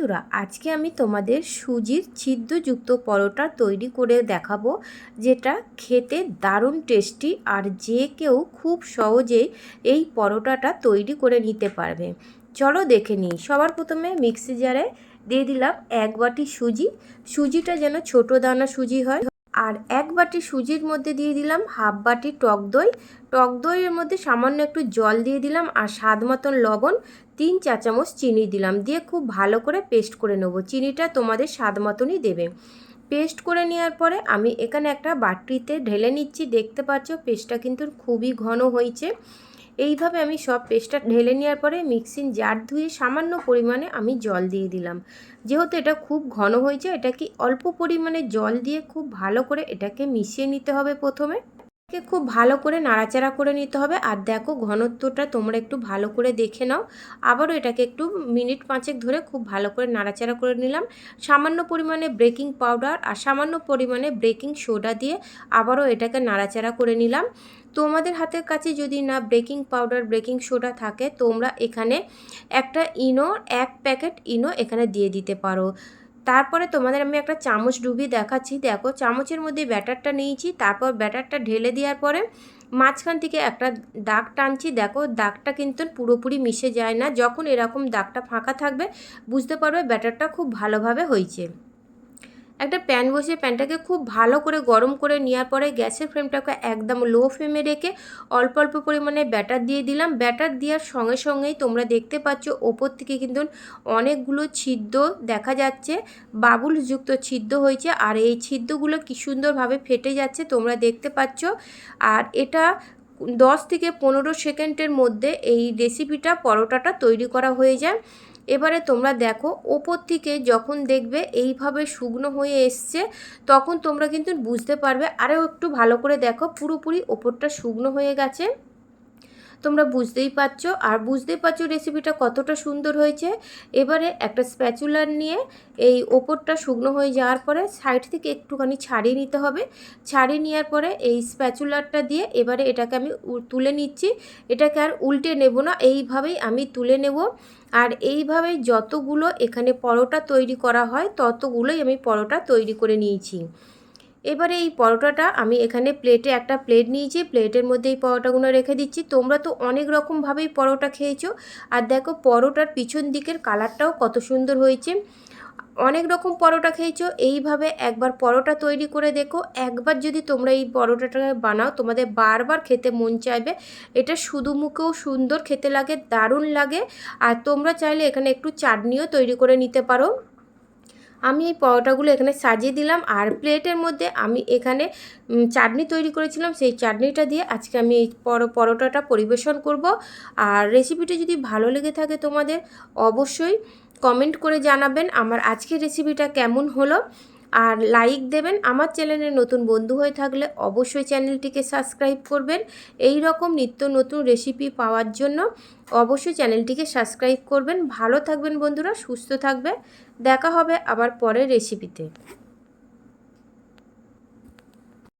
বন্ধুরা, আজকে আমি তোমাদের সুজির ছিদ্রযুক্ত পরোটা তৈরি করে দেখাবো, যেটা খেতে দারুণ টেস্টি আর যে কেউ খুব সহজেই এই পরোটাটা তৈরি করে নিতে পারবে। চলো দেখে নিই। সবার প্রথমে মিক্সি জারে দিয়ে দিলাম এক বাটি সুজি। সুজিটা যেন ছোট দানা সুজি হয়। আর এক বাটি সুজির মধ্যে দিয়ে দিলাম হাফ বাটি টক দই। টক দইয়ের মধ্যে সামান্য একটু জল দিয়ে দিলাম আর স্বাদ মতন লবণ, তিন চা চামচ চিনি দিলাম। দিয়ে খুব ভালো করে পেস্ট করে নেব। চিনিটা তোমাদের স্বাদ মতনই দেবে। পেস্ট করে নেওয়ার পরে আমি এখানে একটা বাটিতে ঢেলে নিচ্ছি। দেখতে পাচ্ছ পেস্টটা কিন্তু খুবই ঘন হয়েছে। এইভাবে আমি সব পেস্টটা ঢেলে নেওয়ার পরে মিক্সিং জার ধুয়ে সামান্য পরিমাণে আমি জল দিয়ে দিলাম। যেহেতু এটা খুব ঘন হয়েছে, এটাকে অল্প পরিমাণে জল দিয়ে খুব ভালো করে এটাকে মিশিয়ে নিতে হবে প্রথমে। এটাকে খুব ভালো করে নাড়াচাড়া করে নিতে হবে। আর দেখো ঘনত্বটা তোমরা একটু ভালো করে দেখে নাও। আবারও এটাকে একটু মিনিট পাঁচেক ধরে খুব ভালো করে নাড়াচাড়া করে নিলাম। সামান্য পরিমাণে বেকিং পাউডার আর সামান্য পরিমাণে বেকিং সোডা দিয়ে আবারও এটাকে নাড়াচাড়া করে নিলাম। তোমাদের হাতের কাছে যদি না বেকিং পাউডার বেকিং সোডা থাকে, তোমরা এখানে একটা ইনো, এক প্যাকেট ইনো এখানে দিয়ে দিতে পারো। তারপরে তোমাদের আমি একটা চামচ ডুবিয়ে দেখাচ্ছি। দেখো, চামচের মধ্যে ব্যাটারটা নিয়েছি, তারপর ব্যাটারটা ঢেলে দেওয়ার পরে মাঝখান থেকে একটা দাগ টানছি। দেখো, দাগটা কিন্তু পুরোপুরি মিশে যায় না। যখন এরকম দাগটা ফাঁকা থাকবে, বুঝতে পারবে ব্যাটারটা খুব ভালোভাবে হয়েছে। একটা প্যান বসিয়ে প্যানটাকে খুব ভালো করে গরম করে নেওয়ার পরে গ্যাসের ফ্লেমটাকে একদম লো ফ্লেমে রেখে অল্প অল্প পরিমাণে ব্যাটার দিয়ে দিলাম। ব্যাটার দেওয়ার সঙ্গে সঙ্গেই তোমরা দেখতে পাচ্ছ ওপর থেকে কিন্তু অনেকগুলো ছিদ্র দেখা যাচ্ছে, বাবুলযুক্ত ছিদ্র হয়েছে আর এই ছিদ্রগুলো কী সুন্দরভাবে ফেটে যাচ্ছে তোমরা দেখতে পাচ্ছ। আর এটা দশ থেকে পনেরো সেকেন্ডের মধ্যে এই রেসিপিটা পরোটাটা তৈরি করা হয়ে যায়। এবারে তোমরা দেখো, ওপর থেকে যখন দেখবে এইভাবে শুকনো হয়ে এসছে, তখন তোমরা কিন্তু বুঝতে পারবে আরও একটু ভালো করে দেখো, পুরোপুরি ওপরটা শুকনো হয়ে গেছে। তোমরা বুঝতেই পারছ। আর বুঝতেই পারছ রেসিপিটা কতটা সুন্দর হয়েছে। এবারে একটা স্প্যাচুলার নিয়ে এই ওপরটা শুকনো হয়ে যাওয়ার পরে সাইড থেকে একটুখানি ছাড়িয়ে নিতে হবে। ছাড়িয়ে নেওয়ার পরে এই স্প্যাচুলারটা দিয়ে এবারে এটাকে আমি তুলে নিচ্ছি। এটাকে আর উল্টে নেব না, এইভাবেই আমি তুলে নেব। আর এইভাবেই যতগুলো এখানে পরোটা তৈরি করা হয়, ততগুলোই আমি পরোটা তৈরি করে নিয়েছি। এবারে এই পরোটাটা আমি এখানে প্লেটে একটা প্লেট নিয়েছি প্লেটের মধ্যে এই পরোটাগুলো রেখে দিচ্ছি। তোমরা তো অনেক রকমভাবেই পরোটা খেয়েছো। আর দেখো পরোটার পিছন দিকের কালারটাও কত সুন্দর হয়েছে। অনেক রকম পরোটা খেয়েছো। এইভাবে একবার পরোটা তৈরি করে দেখো। একবার যদি তোমরা এই পরোটাটা বানাও, তোমাদের বারবার খেতে মন চাইবে। এটা শুধু মুখেও সুন্দর খেতে লাগে, দারুণ লাগে। আর তোমরা চাইলে এখানে একটু চাটনিও তৈরি করে নিতে পারো। আমি এই পরোটাগুলো এখানে সাজিয়ে দিলাম আর প্লেটের মধ্যে আমি এখানে চাটনি তৈরি করেছিলাম। সেই চাটনিটা দিয়ে আজকে আমি এই পরোটাটা পরিবেশন করব। আর রেসিপিটি যদি ভালো লেগে থাকে তোমাদের, অবশ্যই কমেন্ট করে জানাবেন আমার আজকের রেসিপিটা কেমন হলো। আর লাইক দেবেন আমার চ্যানেলে নতুন বন্ধু হয়ে থাকলে অবশ্যই চ্যানেলটিকে সাবস্ক্রাইব করবেন। এই রকম নিত্য নতুন রেসিপি পাওয়ার জন্য অবশ্যই চ্যানেলটিকে সাবস্ক্রাইব করবেন। ভালো থাকবেন বন্ধুরা, সুস্থ থাকবে। দেখা হবে আবার পরের রেসিপিতে